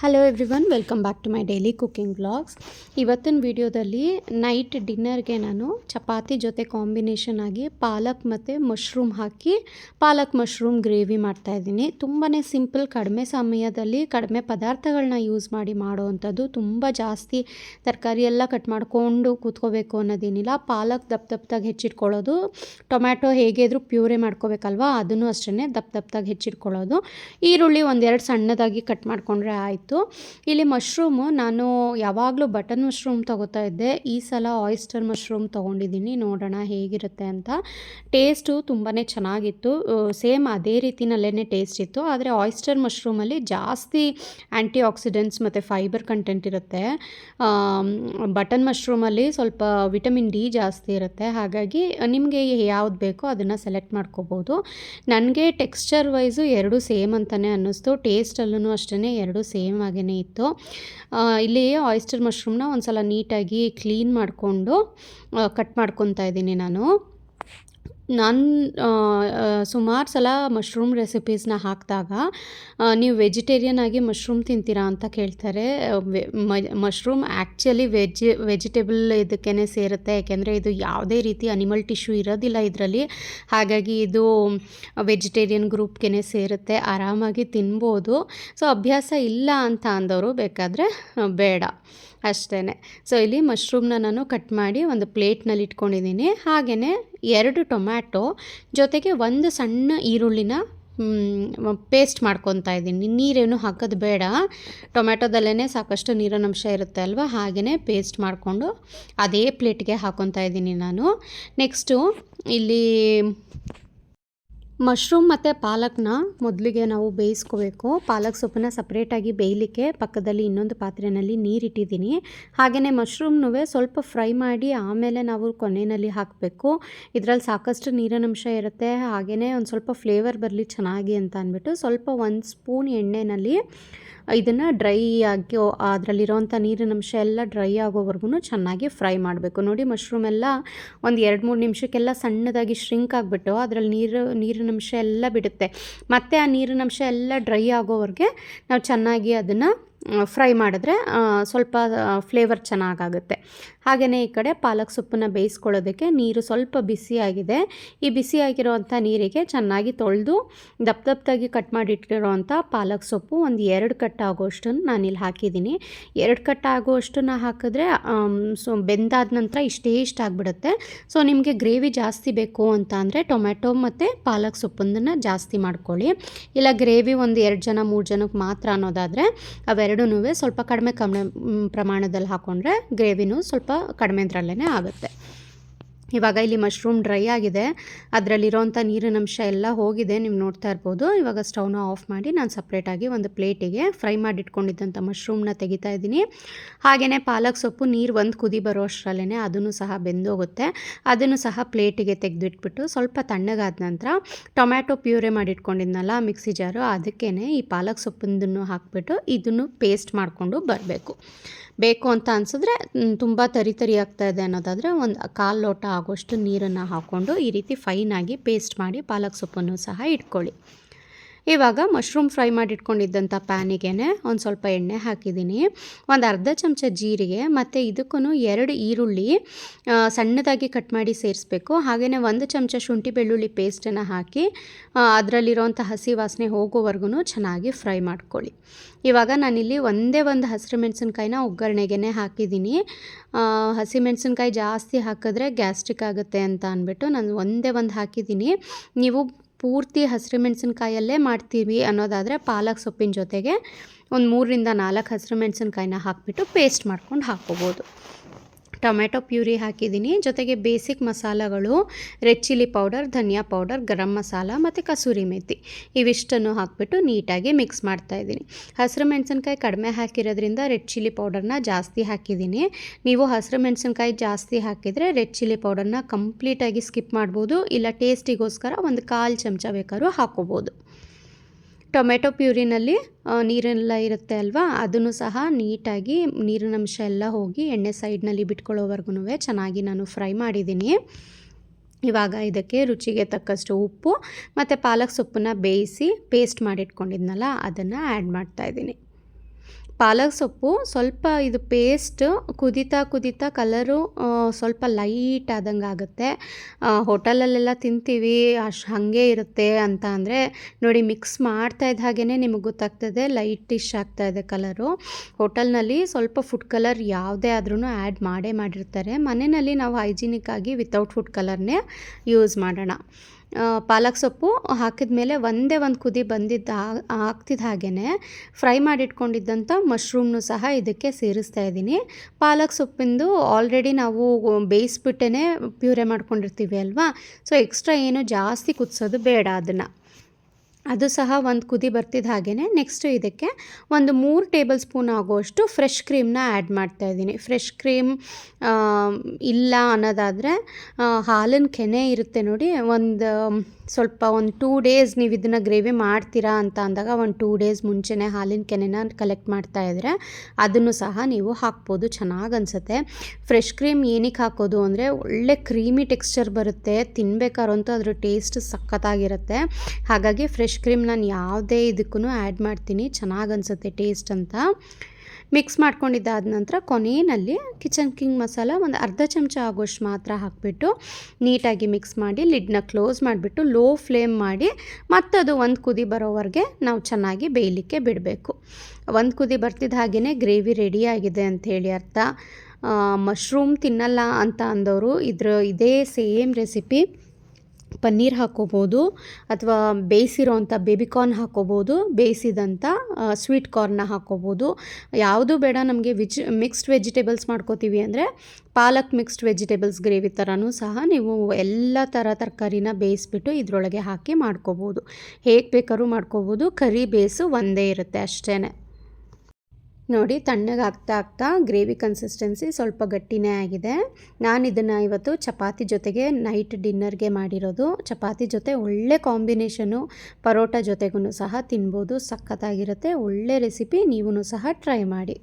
Hello everyone welcome back to my daily cooking blogs ಇವತ್ತಿನ ವಿಡಿಯೋದಲ್ಲಿ night ಡಿನ್ನರ್ಗೆ ನಾನು ಚಪಾತಿ ಜೊತೆ ಕಾಂಬಿನೇಷನ್ ಆಗಿ ಪಾಲಕ್ ಮತ್ತು ಮಶ್ರೂಮ್ ಹಾಕಿ ಪಾಲಕ್ ಮಶ್ರೂಮ್ ಗ್ರೇವಿ ಮಾಡ್ತಾಯಿದ್ದೀನಿ ತುಂಬಾ ಸಿಂಪಲ್ ಕಡಿಮೆ ಸಮಯದಲ್ಲಿ ಕಡಿಮೆ ಪದಾರ್ಥಗಳನ್ನ ಯೂಸ್ ಮಾಡಿ ಮಾಡುವಂಥದ್ದು ತುಂಬ ಜಾಸ್ತಿ ತರಕಾರಿ ಎಲ್ಲ ಕಟ್ ಮಾಡಿಕೊಂಡು ಕೂತ್ಕೋಬೇಕು ಅನ್ನೋದೇನಿಲ್ಲ. ಪಾಲಕ್ ದಪ್ಪ ದಪ್ಪದಾಗಿ ಹೆಚ್ಚಿಟ್ಕೊಳ್ಳೋದು, ಟೊಮ್ಯಾಟೊ ಹೇಗೆ ಇದ್ರೂ ಪ್ಯೂರೆ ಮಾಡ್ಕೋಬೇಕಲ್ವಾ, ಅದನ್ನು ಅಷ್ಟೇ ದಪ್ಪ ದಪ್ಪದಾಗಿ ಹೆಚ್ಚಿಟ್ಕೊಳ್ಳೋದು. ಈರುಳ್ಳಿ ಒಂದೆರಡು ಸಣ್ಣದಾಗಿ ಕಟ್ ಮಾಡಿಕೊಂಡ್ರೆ ಆಯಿತು. ಇಲ್ಲಿ ಮಶ್ರೂಮು ನಾನು ಯಾವಾಗಲೂ ಬಟನ್ ಮಶ್ರೂಮ್ ತೊಗೋತಾ ಇದ್ದೆ. ಈ ಸಲ ಆಯಿಸ್ಟರ್ ಮಶ್ರೂಮ್ ತೊಗೊಂಡಿದ್ದೀನಿ. ನೋಡೋಣ ಹೇಗಿರುತ್ತೆ ಅಂತ. ಟೇಸ್ಟು ತುಂಬಾ ಚೆನ್ನಾಗಿತ್ತು. ಸೇಮ್ ಅದೇ ರೀತಿನಲ್ಲೇ ಟೇಸ್ಟ್ ಇತ್ತು. ಆದರೆ ಆಯಿಸ್ಟರ್ ಮಶ್ರೂಮಲ್ಲಿ ಜಾಸ್ತಿ ಆ್ಯಂಟಿ ಆಕ್ಸಿಡೆಂಟ್ಸ್ ಮತ್ತು ಫೈಬರ್ ಕಂಟೆಂಟ್ ಇರುತ್ತೆ. ಬಟನ್ ಮಶ್ರೂಮಲ್ಲಿ ಸ್ವಲ್ಪ ವಿಟಮಿನ್ ಡಿ ಜಾಸ್ತಿ ಇರುತ್ತೆ. ಹಾಗಾಗಿ ನಿಮಗೆ ಯಾವ್ದು ಬೇಕೋ ಅದನ್ನು ಸೆಲೆಕ್ಟ್ ಮಾಡ್ಕೋಬೋದು. ನನಗೆ ಟೆಕ್ಸ್ಚರ್ ವೈಸು ಎರಡು ಸೇಮ್ ಅಂತಲೇ ಅನ್ನಿಸ್ತು. ಟೇಸ್ಟಲ್ಲೂ ಅಷ್ಟೇ ಎರಡು ಸೇಮ್ ಆಗೇ ಇತ್ತು. ಇಲ್ಲಿ ಆಯಿಸ್ಟರ್ ಮಶ್ರೂಮ್ನ ಒಂದು ಸಲ ನೀಟಾಗಿ ಕ್ಲೀನ್ ಮಾಡಿಕೊಂಡು ಕಟ್ ಮಾಡ್ಕೊತಾ ಇದ್ದೀನಿ ನಾನು. ನಾನು ಸುಮಾರು ಸಲ ಮಶ್ರೂಮ್ ರೆಸಿಪೀಸ್ನ ಹಾಕಿದಾಗ ನೀವು ವೆಜಿಟೇರಿಯನ್ ಆಗಿ ಮಶ್ರೂಮ್ ತಿಂತೀರಾ ಅಂತ ಕೇಳ್ತಾರೆ. ಮಶ್ರೂಮ್ ಆ್ಯಕ್ಚುಲಿ ವೆಜ್, ವೆಜಿಟೇಬಲ್ ಇದಕ್ಕೇ ಸೇರುತ್ತೆ. ಯಾಕೆಂದರೆ ಇದು ಯಾವುದೇ ರೀತಿ ಅನಿಮಲ್ ಟಿಶ್ಯೂ ಇರೋದಿಲ್ಲ ಇದರಲ್ಲಿ. ಹಾಗಾಗಿ ಇದು ವೆಜಿಟೇರಿಯನ್ ಗ್ರೂಪ್ಗೆ ಸೇರುತ್ತೆ. ಆರಾಮಾಗಿ ತಿನ್ಬೋದು. ಸೊ, ಅಭ್ಯಾಸ ಇಲ್ಲ ಅಂತ ಅಂದವರು ಬೇಕಾದರೆ ಬೇಡ. ಅಷ್ಟೇ ಸೊ, ಇಲ್ಲಿ ಮಶ್ರೂಮ್ನ ನಾನು ಕಟ್ ಮಾಡಿ ಒಂದು ಪ್ಲೇಟ್ನಲ್ಲಿ ಇಟ್ಕೊಂಡಿದ್ದೀನಿ ಹಾಗೆಯೇ ಎರಡು ಟೊಮ್ಯಾಟೊ ಜೊತೆಗೆ ಒಂದು ಸಣ್ಣ ಈರುಳ್ಳಿನ ಪೇಸ್ಟ್ ಮಾಡ್ಕೊತಾ ಇದ್ದೀನಿ. ನೀರೇನು ಹಾಕೋದು ಬೇಡ. ಟೊಮ್ಯಾಟೊದಲ್ಲೇ ಸಾಕಷ್ಟು ನೀರಿನ ಅಂಶ ಇರುತ್ತೆ ಅಲ್ವಾ? ಹಾಗೇ ಪೇಸ್ಟ್ ಮಾಡಿಕೊಂಡು ಅದೇ ಪ್ಲೇಟ್ಗೆ ಹಾಕೊತಾ ಇದ್ದೀನಿ ನಾನು. ನೆಕ್ಸ್ಟು ಇಲ್ಲಿ ಮಶ್ರೂಮ್ ಮತ್ತು ಪಾಲಕ್ನ ಮೊದಲಿಗೆ ನಾವು ಬೇಯಿಸ್ಕೋಬೇಕು. ಪಾಲಕ್ ಸೊಪ್ಪನ್ನ ಸಪ್ರೇಟಾಗಿ ಬೇಯಲಿಕ್ಕೆ ಪಕ್ಕದಲ್ಲಿ ಇನ್ನೊಂದು ಪಾತ್ರೆಯಲ್ಲಿ ನೀರಿಟ್ಟಿದ್ದೀನಿ. ಹಾಗೆಯೇ ಮಶ್ರೂಮ್ನೂ ಸ್ವಲ್ಪ ಫ್ರೈ ಮಾಡಿ ಆಮೇಲೆ ನಾವು ಕೊನೆಯಲ್ಲಿ ಹಾಕಬೇಕು. ಇದರಲ್ಲಿ ಸಾಕಷ್ಟು ನೀರಿನಂಶ ಇರುತ್ತೆ. ಹಾಗೆಯೇ ಒಂದು ಸ್ವಲ್ಪ ಫ್ಲೇವರ್ ಬರಲಿ ಚೆನ್ನಾಗಿ ಅಂತ ಅಂದ್ಬಿಟ್ಟು ಸ್ವಲ್ಪ ಒಂದು ಸ್ಪೂನ್ ಎಣ್ಣೆಯಲ್ಲಿ ಇದನ್ನು ಡ್ರೈ ಆಗಿ ನೀರಿನ ಅಂಶ ಎಲ್ಲ ಡ್ರೈ ಆಗೋವರೆಗೂ ಚೆನ್ನಾಗಿ ಫ್ರೈ ಮಾಡಬೇಕು. ನೋಡಿ ಮಶ್ರೂಮ್ ಎಲ್ಲ ಒಂದು ಎರಡು ಮೂರು ನಿಮಿಷಕ್ಕೆಲ್ಲ ಸಣ್ಣದಾಗಿ ಶ್ರಿಂಕ್ ಆಗಿಬಿಟ್ಟು ಅದರಲ್ಲಿ ನೀರು ನೀರಿನಂಶ ಎಲ್ಲ ಬಿಡುತ್ತೆ. ಮತ್ತು ಆ ನೀರಿನಂಶ ಎಲ್ಲ ಡ್ರೈ ಆಗೋವರೆಗೆ ನಾವು ಚೆನ್ನಾಗಿ ಅದನ್ನು ಫ್ರೈ ಮಾಡಿದ್ರೆ ಸ್ವಲ್ಪ ಫ್ಲೇವರ್ ಚೆನ್ನಾಗಾಗುತ್ತೆ. ಹಾಗೆಯೇ ಈ ಕಡೆ ಪಾಲಕ್ ಸೊಪ್ಪನ್ನ ಬೇಯಿಸ್ಕೊಳ್ಳೋದಕ್ಕೆ ನೀರು ಸ್ವಲ್ಪ ಬಿಸಿಯಾಗಿದೆ ಈ ಬಿಸಿಯಾಗಿರೋವಂಥ ನೀರಿಗೆ ಚೆನ್ನಾಗಿ ತೊಳೆದು, ದಪ್ಪ ದಪ್ಪದಾಗಿ ಕಟ್ ಮಾಡಿಟ್ಟಿರೋವಂಥ ಪಾಲಕ್ ಸೊಪ್ಪು ಒಂದು ಎರಡು ಕಟ್ಟಾಗೋಷ್ಟನ್ನು ನಾನು ನಾನಿಲ್ಲಿ ಹಾಕಿದ್ದೀನಿ. ಎರಡು ಕಟ್ ಅಷ್ಟನ್ನು ಹಾಕಿದ್ರೆ ಸೊ, ಬೆಂದಾದ ನಂತರ ಇಷ್ಟೇ ಇಷ್ಟ ಆಗಿಬಿಡುತ್ತೆ. ಸೊ, ನಿಮಗೆ ಗ್ರೇವಿ ಜಾಸ್ತಿ ಬೇಕು ಅಂತ ಅಂದರೆ ಟೊಮೆಟೊ ಮತ್ತು ಪಾಲಕ್ ಸೊಪ್ಪನ್ನು ಜಾಸ್ತಿ ಮಾಡ್ಕೊಳ್ಳಿ. ಇಲ್ಲ, ಗ್ರೇವಿ ಒಂದು ಎರಡು ಜನ, ಮೂರು ಜನಕ್ಕೆ ಮಾತ್ರ ಅನ್ನೋದಾದರೆ, ಅವೆರಡೂ ಸ್ವಲ್ಪ ಕಡಿಮೆ ಕಮ್ಮಿ ಪ್ರಮಾಣದಲ್ಲಿ ಹಾಕ್ಕೊಂಡ್ರೆ ಗ್ರೇವಿನೂ ಸ್ವಲ್ಪ ಕಡಿಮೆ ಇದರಲ್ಲೇ ಆಗುತ್ತೆ. ಇವಾಗ ಇಲ್ಲಿ ಮಶ್ರೂಮ್ ಡ್ರೈ ಆಗಿದೆ. ಅದರಲ್ಲಿರೋಂಥ ನೀರಿನಂಶ ಎಲ್ಲ ಹೋಗಿದೆ. ನೀವು ನೋಡ್ತಾ ಇರ್ಬೋದು. ಇವಾಗ ಸ್ಟವ್ನ ಆಫ್ ಮಾಡಿ ನಾನು ಸಪ್ರೇಟಾಗಿ ಒಂದು ಪ್ಲೇಟಿಗೆ ಫ್ರೈ ಮಾಡಿ ಇಟ್ಕೊಂಡಿದ್ದಂಥ ಮಶ್ರೂಮ್ನ ತೆಗಿತಾ ಇದ್ದೀನಿ. ಹಾಗೆಯೇ ಪಾಲಕ್ ಸೊಪ್ಪು, ನೀರು ಒಂದು ಕುದಿ ಬರೋ ಅಷ್ಟರಲ್ಲೇ ಅದನ್ನು ಸಹ ಬೆಂದೋಗುತ್ತೆ. ಅದನ್ನು ಸಹ ಪ್ಲೇಟಿಗೆ ತೆಗೆದಿಟ್ಬಿಟ್ಟು ಸ್ವಲ್ಪ ತಣ್ಣಗಾದ ನಂತರ ಟೊಮ್ಯಾಟೊ ಪ್ಯೂರೆ ಮಾಡಿಟ್ಕೊಂಡಿದ್ನಲ್ಲ ಮಿಕ್ಸಿ ಜಾರು ಅದಕ್ಕೇ ಈ ಪಾಲಕ್ ಸೊಪ್ಪಿನದನ್ನು ಹಾಕ್ಬಿಟ್ಟು ಇದನ್ನು ಪೇಸ್ಟ್ ಮಾಡಿಕೊಂಡು ಬರಬೇಕು. ಬೇಕು ಅಂತ ಅನಿಸಿದ್ರೆ ತುಂಬ ತರಿ ತರಿ ಆಗ್ತಾ ಇದೆ ಅನ್ನೋದಾದರೆ ಒಂದು ಕಾಲು ಲೋಟ ಆಗೋಷ್ಟು ನೀರನ್ನು ಹಾಕ್ಕೊಂಡು ಈ ರೀತಿ ಫೈನಾಗಿ ಪೇಸ್ಟ್ ಮಾಡಿ ಪಾಲಕ್ ಸೊಪ್ಪನ್ನು ಸಹ ಇಟ್ಕೊಳ್ಳಿ. ಇವಾಗ ಮಶ್ರೂಮ್ ಫ್ರೈ ಮಾಡಿಟ್ಕೊಂಡಿದ್ದಂಥ ಪ್ಯಾನಿಗೆ ಒಂದು ಸ್ವಲ್ಪ ಎಣ್ಣೆ ಹಾಕಿದ್ದೀನಿ. ಒಂದು ಅರ್ಧ ಚಮಚ ಜೀರಿಗೆ, ಮತ್ತು ಇದಕ್ಕೂ ಎರಡು ಈರುಳ್ಳಿ ಸಣ್ಣದಾಗಿ ಕಟ್ ಮಾಡಿ ಸೇರಿಸ್ಬೇಕು. ಹಾಗೆಯೇ ಒಂದು ಚಮಚ ಶುಂಠಿ ಬೆಳ್ಳುಳ್ಳಿ ಪೇಸ್ಟನ್ನು ಹಾಕಿ ಅದರಲ್ಲಿರೋಂಥ ಹಸಿ ವಾಸನೆ ಹೋಗೋವರೆಗೂ ಚೆನ್ನಾಗಿ ಫ್ರೈ ಮಾಡ್ಕೊಳ್ಳಿ. ಇವಾಗ ನಾನಿಲ್ಲಿ ಒಂದೇ ಒಂದು ಹಸಿರು ಮೆಣಸಿನ್ಕಾಯಿನ ಒಗ್ಗರಣೆಗೆ ಹಾಕಿದ್ದೀನಿ. ಹಸಿ ಮೆಣಸಿನ್ಕಾಯಿ ಜಾಸ್ತಿ ಹಾಕಿದ್ರೆ ಗ್ಯಾಸ್ಟ್ರಿಕ್ ಆಗುತ್ತೆ ಅಂತ ಅಂದ್ಬಿಟ್ಟು ನಾನು ಒಂದೇ ಒಂದು ಹಾಕಿದ್ದೀನಿ. ನೀವು ಪೂರ್ತಿ ಹಸಿರು ಮೆಣಸಿನ್ಕಾಯಲ್ಲೇ ಮಾಡ್ತೀವಿ ಅನ್ನೋದಾದರೆ ಪಾಲಕ್ ಸೊಪ್ಪಿನ ಜೊತೆಗೆ ಒಂದು ಮೂರರಿಂದ ನಾಲ್ಕು ಹಸಿರು ಮೆಣಸಿನ್ಕಾಯಿನ ಹಾಕಿಬಿಟ್ಟು ಪೇಸ್ಟ್ ಮಾಡ್ಕೊಂಡು ಹಾಕ್ಕೋಬೋದು. ಟೊಮೆಟೊ ಪ್ಯೂರಿ ಹಾಕಿದ್ದೀನಿ. ಜೊತೆಗೆ basic ಮಸಾಲಗಳು, red chilli powder, dhaniya powder, garam masala ಮತ್ತು ಕಸೂರಿ ಮೇಥಿ ಇವಿಷ್ಟನ್ನು ಹಾಕಿಬಿಟ್ಟು ನೀಟಾಗಿ ಮಿಕ್ಸ್ ಮಾಡ್ತಾ ಇದ್ದೀನಿ. ಹಸಿರು ಮೆಣಸಿನ್ಕಾಯಿ ಕಡಿಮೆ ಹಾಕಿರೋದ್ರಿಂದ ರೆಡ್ ಚಿಲ್ಲಿ ಪೌಡರ್ನ ಜಾಸ್ತಿ ಹಾಕಿದ್ದೀನಿ. ನೀವು ಹಸಿರು ಮೆಣಸಿನ್ಕಾಯಿ ಜಾಸ್ತಿ ಹಾಕಿದರೆ ರೆಡ್ ಚಿಲ್ಲಿ ಪೌಡರ್ನ ಕಂಪ್ಲೀಟಾಗಿ ಸ್ಕಿಪ್ ಮಾಡ್ಬೋದು. ಇಲ್ಲ ಟೇಸ್ಟಿಗೋಸ್ಕರ ಒಂದು ಕಾಲು ಚಮಚ ಬೇಕಾದ್ರೂ ಹಾಕೋಬೋದು ಟೊಮೆಟೊ ಪ್ಯೂರಿನಲ್ಲಿ ನೀರೆಲ್ಲ ಇರುತ್ತೆ ಅಲ್ವಾ? ಅದನ್ನು ಸಹ ನೀಟಾಗಿ ನೀರಿನ ಅಂಶ ಎಲ್ಲ ಹೋಗಿ ಎಣ್ಣೆ ಸೈಡ್ನಲ್ಲಿ ಬಿಟ್ಕೊಳ್ಳೋವರೆಗೂ ಚೆನ್ನಾಗಿ ನಾನು ಫ್ರೈ ಮಾಡಿದ್ದೀನಿ. ಇವಾಗ ಇದಕ್ಕೆ ರುಚಿಗೆ ತಕ್ಕಷ್ಟು ಉಪ್ಪು ಮತ್ತು ಪಾಲಕ್ ಸೊಪ್ಪನ್ನ ಬೇಯಿಸಿ ಪೇಸ್ಟ್ ಮಾಡಿಟ್ಕೊಂಡಿದ್ನಲ್ಲ, ಅದನ್ನು ಆ್ಯಡ್ ಮಾಡ್ತಾಯಿದ್ದೀನಿ ಪಾಲಕ್ ಸೊಪ್ಪು, ಸ್ವಲ್ಪ ಇದು ಪೇಸ್ಟ್ ಕುದೀತಾ ಕುದೀತಾ ಕಲರು ಸ್ವಲ್ಪ ಲೈಟ್ ಆದಂಗೆ ಆಗುತ್ತೆ. ಹೋಟೆಲಲ್ಲೆಲ್ಲ ತಿಂತೀವಿ ಅಷ್ಟು ಹಾಗೆ ಇರುತ್ತೆ ಅಂತ ಅಂದರೆ, ನೋಡಿ ಮಿಕ್ಸ್ ಮಾಡ್ತಾ ಇದ್ದ ಹಾಗೇ ನಿಮಗೆ ಗೊತ್ತಾಗ್ತದೆ ಲೈಟಿಶ್ ಆಗ್ತಾ ಇದೆ ಕಲರು ಹೋಟೆಲ್ನಲ್ಲಿ ಸ್ವಲ್ಪ ಫುಡ್ ಕಲರ್ ಯಾವುದೇ ಆದ್ರೂ ಆ್ಯಡ್ ಮಾಡೇ ಮಾಡಿರ್ತಾರೆ. ಮನೆಯಲ್ಲಿ ನಾವು ಹೈಜಿನಿಕ್ ಆಗಿ ವಿತೌಟ್ ಫುಡ್ ಕಲರ್ನೇ ಯೂಸ್ ಮಾಡೋಣ. ಪಾಲಕ್ ಸೊಪ್ಪು ಹಾಕಿದ ಮೇಲೆ ಒಂದೇ ಒಂದು ಕುದಿ ಬಂದಿದ್ದ ಹಾಕ್ತಿದ್ದ ಹಾಗೇ ಫ್ರೈ ಮಾಡಿಟ್ಕೊಂಡಿದ್ದಂಥ ಮಶ್ರೂಮ್ನು ಸಹ ಇದಕ್ಕೆ ಸೇರಿಸ್ತಾ ಇದ್ದೀನಿ. ಪಾಲಕ್ ಸೊಪ್ಪಿಂದು ಆಲ್ರೆಡಿ ನಾವು ಬೇಯಿಸ್ಬಿಟ್ಟೇ ಪ್ಯೂರೆ ಮಾಡ್ಕೊಂಡಿರ್ತೀವಿ ಅಲ್ವಾ? ಸೊ ಎಕ್ಸ್ಟ್ರಾ ಏನು ಜಾಸ್ತಿ ಕುದಿಸೋದು ಬೇಡ ಅದನ್ನು. ಅದು ಸಹ ಒಂದು ಕುದಿ ಬರ್ತಿದ್ದ ಹಾಗೇ ನೆಕ್ಸ್ಟ್ ಇದಕ್ಕೆ ಒಂದು ಮೂರು ಟೇಬಲ್ ಸ್ಪೂನ್ ಆಗುವಷ್ಟು ಫ್ರೆಶ್ ಕ್ರೀಮ್ನ ಆ್ಯಡ್ ಮಾಡ್ತಾ ಇದ್ದೀನಿ. ಫ್ರೆಶ್ ಕ್ರೀಮ್ ಇಲ್ಲ ಅನ್ನೋದಾದರೆ ಹಾಲಿನ ಕೆನೆ ಇರುತ್ತೆ ನೋಡಿ, ಒಂದು ಸ್ವಲ್ಪ ಒಂದು ಟೂ ಡೇಸ್ ನೀವು ಇದನ್ನು ಗ್ರೇವಿ ಮಾಡ್ತೀರಾ ಅಂತ ಅಂದಾಗ ಒಂದು ಟೂ ಡೇಸ್ ಮುಂಚೆನೇ ಹಾಲಿನ ಕೆನೆನ ಕಲೆಕ್ಟ್ ಮಾಡ್ತಾ ಇದ್ದರೆ ಅದನ್ನು ಸಹ ನೀವು ಹಾಕ್ಬೋದು. ಚೆನ್ನಾಗಿ ಅನಿಸುತ್ತೆ. ಫ್ರೆಶ್ ಕ್ರೀಮ್ ಏನಕ್ಕೆ ಹಾಕೋದು ಅಂದರೆ ಒಳ್ಳೆ ಕ್ರೀಮಿ ಟೆಕ್ಸ್ಚರ್ ಬರುತ್ತೆ ತಿನ್ಬೇಕಾದ್ರಂತೂ ಅದ್ರ ಟೇಸ್ಟ್ ಸಖತ್ತಾಗಿರುತ್ತೆ. ಹಾಗಾಗಿ ಫ್ರೆಶ್ ಕ್ರೀಮ್ ನಾನು ಯಾವುದೇ ಇದಕ್ಕೂ ಆ್ಯಡ್ ಮಾಡ್ತೀನಿ, ಚೆನ್ನಾಗಿ ಅನಿಸುತ್ತೆ ಟೇಸ್ಟ್ ಅಂತ. ಮಿಕ್ಸ್ ಮಾಡ್ಕೊಂಡಿದ್ದಾದ ನಂತರ ಕೊನೆಯಲ್ಲಿ ಕಿಚನ್ ಕಿಂಗ್ ಮಸಾಲ ಒಂದು ಅರ್ಧ ಚಮಚ ಆಗೋಷ್ಟು ಮಾತ್ರ ಹಾಕಿಬಿಟ್ಟು ನೀಟಾಗಿ ಮಿಕ್ಸ್ ಮಾಡಿ ಲಿಡ್ನ ಕ್ಲೋಸ್ ಮಾಡಿಬಿಟ್ಟು ಲೋ ಫ್ಲೇಮ್ ಮಾಡಿ ಮತ್ತದು ಒಂದು ಕುದಿ ಬರೋವರೆಗೆ ನಾವು ಚೆನ್ನಾಗಿ ಬೇಯಲಿಕ್ಕೆ ಬಿಡಬೇಕು. ಒಂದು ಕುದಿ ಬರ್ತಿದ್ದ ಹಾಗೆಯೇ ಗ್ರೇವಿ ರೆಡಿಯಾಗಿದೆ ಅಂಥೇಳಿ ಅರ್ಥ. ಮಶ್ರೂಮ್ ತಿನ್ನಲ್ಲ ಅಂತ ಅಂದವರು ಇದ್ರ ಇದೇ ಸೇಮ್ ರೆಸಿಪಿ ಪನ್ನೀರ್ ಹಾಕ್ಕೋಬೋದು ಅಥವಾ ಬೇಯಿಸಿರೋಂಥ ಬೇಬಿಕಾರ್ನ್ ಹಾಕ್ಕೋಬೋದು ಬೇಯಿಸಿದಂಥ ಸ್ವೀಟ್ ಕಾರ್ನ್ನ ಹಾಕ್ಕೋಬೋದು ಯಾವುದು ಬೇಡ ನಮಗೆ ವಿಜ್ ಮಿಕ್ಸ್ಡ್ ವೆಜಿಟೇಬಲ್ಸ್ ಮಾಡ್ಕೋತೀವಿ ಅಂದರೆ ಪಾಲಕ್ ಮಿಕ್ಸ್ಡ್ ವೆಜಿಟೇಬಲ್ಸ್ ಗ್ರೇವಿ ಥರನೂ ಸಹ ನೀವು ಎಲ್ಲ ಥರ ತರಕಾರಿನ ಬೇಯಿಸ್ಬಿಟ್ಟು ಇದರೊಳಗೆ ಹಾಕಿ ಮಾಡ್ಕೋಬೋದು. ಹೇಗೆ ಬೇಕಾದ್ರೂ ಮಾಡ್ಕೋಬೋದು, ಕರಿ ಬೇಸು ಒಂದೇ ಇರುತ್ತೆ ಅಷ್ಟೇ ನೋಡಿ, ತಣ್ಣಗೆ ಆಗ್ತಾ ಆಗ್ತಾ ಗ್ರೇವಿ ಕನ್ಸಿಸ್ಟೆನ್ಸಿ ಸ್ವಲ್ಪ ಗಟ್ಟಿನೇ ಆಗಿದೆ. ನಾನು ಇದನ್ನು ಇವತ್ತು ಚಪಾತಿ ಜೊತೆಗೆ ನೈಟ್ ಡಿನ್ನರ್ಗೆ ಮಾಡಿರೋದು. ಚಪಾತಿ ಜೊತೆ ಒಳ್ಳೆ ಕಾಂಬಿನೇಷನು ಪರೋಟ ಜೊತೆಗೂ ಸಹ ತಿನ್ಬೋದು. ಸಖತ್ತಾಗಿರುತ್ತೆ. ಒಳ್ಳೆ ರೆಸಿಪಿ ನೀವು ಸಹ ಟ್ರೈ ಮಾಡಿ.